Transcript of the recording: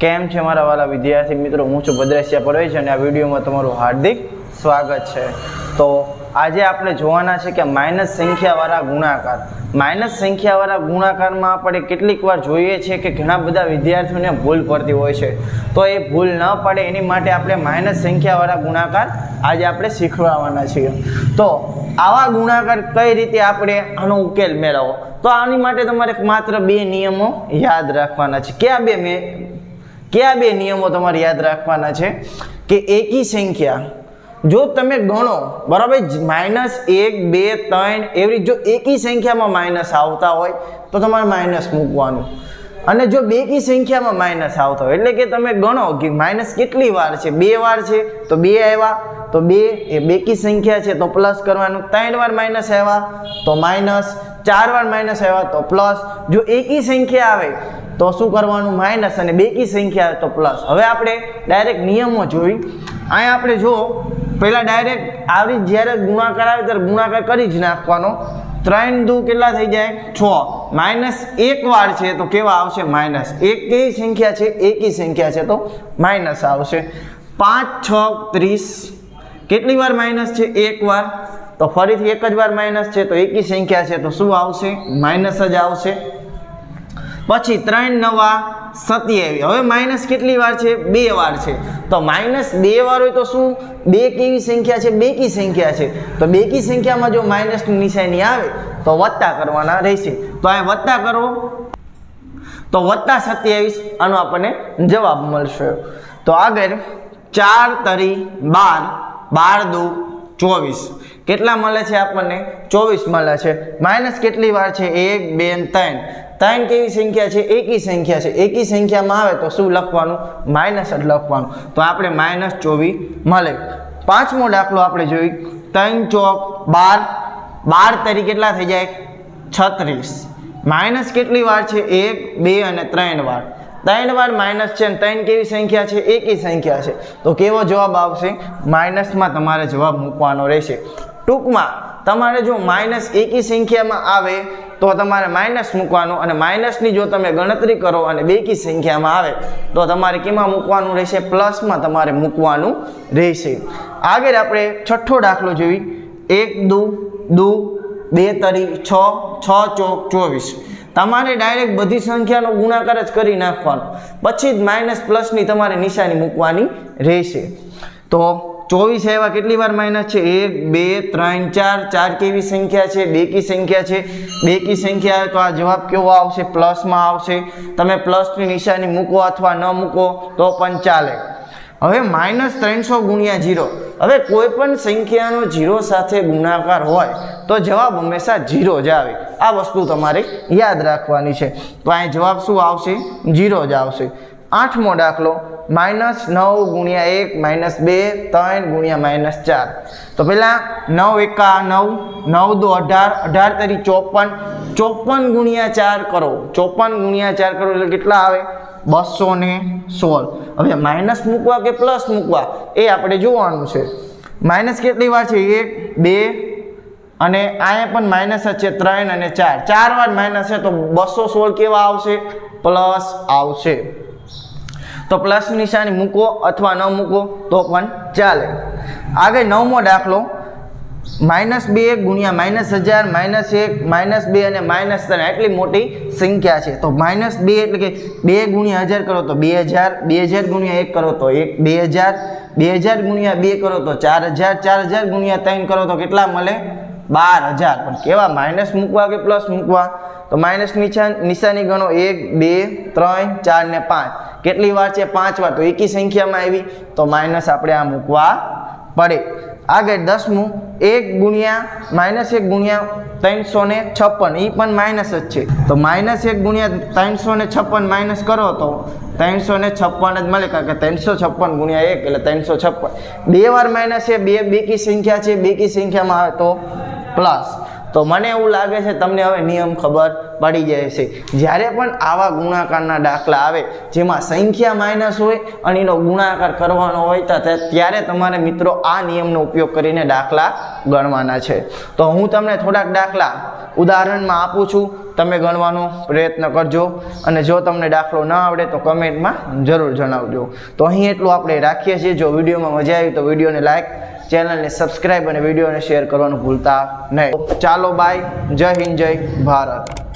કેમ છે મારા વાલા વિદ્યાર્થી મિત્રો? હું છું ભદ્રેશિયા પરવેશ અને આ વિડીયોમાં તમારું હાર્દિક સ્વાગત છે. તો આજે આપણે જોવાના છે કે માઇનસ સંખ્યાવાળા ગુણાકાર. માઇનસ સંખ્યાવાળા ગુણાકારમાં આપણે કેટલીક વાર જોઈએ છીએ કે ઘણા બધા વિદ્યાર્થીઓને ભૂલ પડતી હોય છે. તો એ ભૂલ ન પડે એની માટે આપણે માઇનસ સંખ્યાવાળા ગુણાકાર આજે આપણે શીખવાડવાના છીએ. તો આવા ગુણાકાર કઈ રીતે આપણે આનો ઉકેલ મેળવવો તો આની માટે તમારે માત્ર બે નિયમો યાદ રાખવાના છે. કયા બે કયા બે નિયમો તમારે યાદ રાખવાના છે? કે એકી સંખ્યા, જો તમે ગણો, બરાબર માઇનસ એક, બે, ત્રણ એવી જો એકી સંખ્યામાં માઇનસ આવતા હોય, તો તમારે માઇનસ મૂકવાનું. અને જો બેકી સંખ્યામાં માઇનસ આવતા હોય, એટલે કે તમે ગણો કે માઇનસ કેટલી વાર છે? બે વાર છે, તો બે આવ્યા. તો બે એ બેકી સંખ્યા છે, તો પ્લસ કરવાનું. ત્રણ વાર માઇનસ આવ્યા, તો માઇનસ ચાર વાર માઇનસ આવ્યા તો પ્લસ જો એકી સંખ્યા આવે, તો શું કરવાનું? માઇનસ અને બેકી સંખ્યા આવે તો પ્લસ હવે આપણે ડાયરેક્ટ નિયમો જોઈ. અહીંયા આપણે જો પહેલાં ડાયરેક્ટ આવી જ્યારે ગુણાકાર આવે ત્યારે ગુણાકાર કરી જ નાખવાનો. ત્રણ દુ કેટલા થઈ જાય? છ. માઇનસ એક વાર છે તો કેવા આવશે? માઇનસ એક કેવી સંખ્યા છે? એકી સંખ્યા છે તો માઇનસ આવશે. પાંચ, છ, ત્રીસ. કેટલી વાર માઇનસ છે? એક વાર. તો ફરીથી એક જ વાર માઇનસ છે, તો એકી સંખ્યા છે, તો શું આવશે? માઇનસ જ આવશે. પછી ત્રણ નવા સત્યાવીસ હવે માઇનસ કેટલી વાર છે? બે વાર છે. તો માઇનસ બે વાર હોય તો શું? બે કેવી સંખ્યા છે? બેકી સંખ્યા છે. તો બેકી સંખ્યામાં જો માઇનસની નિશાની આવે, તો વત્તા કરવાના રહેશે. તો આ વત્તા કરો. તો વત્તા સત્યાવીસ આનો આપણને જવાબ મળશે. તો આગળ ચાર તરી બાર. બાર દુ. ચોવીસ. કેટલા મળે છે આપણને? ચોવીસ મળે છે. માઇનસ કેટલી વાર છે? એક, બે ત્રણ. ત્રણ કેવી સંખ્યા છે? એકી સંખ્યા છે. એકી સંખ્યામાં આવે તો શું લખવાનું? માઇનસ જ લખવાનું. તો આપણે માઇનસ ચોવીસ મળે. પાંચમો દાખલો આપણે જોઈ. ત્રણ ચોક બાર. બાર તરી કેટલા થઈ જાય? છત્રીસ. માઇનસ કેટલી વાર છે? એક, બે અને ત્રણ વાર. ત્રણ વાર માઇનસ છે ત્રણ કેવી સંખ્યા છે? એકી સંખ્યા છે. તો કેવો જવાબ આવશે? માઇનસમાં તમારે જવાબ મૂકવાનો રહેશે. ટૂંકમાં, તમારે જો માઇનસ એકી સંખ્યામાં આવે, તો તમારે માઇનસ મૂકવાનું અને માઇનસની જો તમે ગણતરી કરો અને બેકી સંખ્યામાં આવે, તો તમારે કેમાં મૂકવાનું રહેશે? પ્લસમાં તમારે મૂકવાનું રહેશે. આગળ આપણે છઠ્ઠો દાખલો જોઈ. એક, દુ દુ, બે, તરી, છ છ, ચોક, ચોવીસ. તમારે ડાયરેક્ટ બધી સંખ્યાનો ગુણાકાર જ કરી નાખવાનો. પછી જ માઇનસ પ્લસની તમારે નિશાની મૂકવાની રહેશે. તો ચોવીસ એવા કેટલી વાર માઇનસ છે? એક, બે, ત્રણ, ચાર ચાર કેવી સંખ્યા છે? બે કી સંખ્યા છે? બે કી સંખ્યા આવે તો આ જવાબ કેવો આવશે? પ્લસમાં આવશે. તમે પ્લસની નિશાની મૂકો અથવા ન મૂકો તો પણ ચાલે. હવે માઇનસ ત્રણસો ગુણ્યા જીરો. હવે કોઈ પણ સંખ્યાનો જીરો સાથે ગુણાકાર હોય તો જવાબ હંમેશા જીરો જ આવે. આ વસ્તુ તમારે યાદ રાખવાની છે. તો અહીં જવાબ શું આવશે? જીરો જ આવશે. આઠમો દાખલો માઇનસ નવ ગુણ્યા એક માઇનસ બે ત્રણ ગુણ્યા માઇનસ ચાર. તો પહેલાં નવ એકા નવ નવ દો અઢાર અઢાર તરી ચોપન ચોપન ગુણ્યા ચાર કરો. ચોપન ગુણ્યા ચાર કરો એટલે કેટલા આવે? બસો ને સોળ. હવે માઇનસ મૂકવા કે પ્લસ મૂકવા? એ આપણે જોવાનું છે. માઇનસ કેટલી વાર છે? એક, બે અને અહીંયા પણ માઇનસ જ છે ત્રણ અને ચાર. ચાર વાર માઇનસ છે તો બસો સોળ કેવા આવશે? પ્લસ આવશે. તો પ્લસ નિશાની મૂકો અથવા ન મૂકો તો પણ ચાલે. આગળ નવમો દાખલો. માઇનસ બે ગુણ્યા માઇનસ હજાર, માઇનસ એક, માઇનસ બે અને માઇનસ ત્રણ એટલી મોટી સંખ્યા છે. તો માઇનસ બે એટલે કે બે ગુણ્યા હજાર કરો તો બે હજાર બે હજાર ગુણ્યા એક કરો તો એક, બે હજાર બે હજાર ગુણ્યા બે કરો તો ચાર હજાર ચાર હજાર ગુણ્યા ત્રણ કરો તો કેટલા મળે? બાર હજાર. પણ કેવા માઇનસ મૂકવા કે પ્લસ મૂકવા? તો માઇનસ નિશાન નિશાની ગણો એક, બે, ત્રણ, ચાર ને પાંચ. કેટલી વાર છે? પાંચ વાર. તો એકી સંખ્યામાં આવી. તો માઇનસ આપણે આ મૂકવા પડે. આગળ દસમું. એક ગુણ્યા માઇનસ એક ગુણ્યા ત્રણસો ને છપ્પન. એ પણ માઇનસ જ છે. તો માઇનસ એક ગુણ્યા ત્રણસો ને છપ્પન માઇનસ કરો તો ત્રણસો ને છપ્પન જ મળે. કારણ કે ત્રણસો છપ્પન ગુણ્યા એક એટલે ત્રણસો છપ્પન. બે વાર માઇનસ છે. બે બેકી સંખ્યા છે. બેકી સંખ્યામાં આવે તો પ્લસ. તો મને એવું લાગે છે તમને હવે નિયમ ખબર પડી જાય છે. જ્યારે પણ આવા ગુણાકારના દાખલા આવે, જેમાં સંખ્યા માઇનસ હોય અને એનો ગુણાકાર કરવાનો હોય તો ત્યારે તમારે મિત્રો આ નિયમનો ઉપયોગ કરીને દાખલા ગણવાના છે. તો હું તમને થોડાક દાખલા ઉદાહરણમાં આપું છું. તમે ગણવાનો પ્રયત્ન કરજો. અને જો તમને દાખલો ન આવડે તો કમેન્ટમાં જરૂર જણાવજો. તો અહીં એટલું આપણે રાખીએ છીએ. જો વિડીયોમાં મજા આવી તો વિડીયોને લાઈક ચેનલને સબસ્ક્રાઈબ અને વિડીયોને શેર કરવાનું ભૂલતા નહીં. ચાલો બાય જય હિન્દ જય ભારત.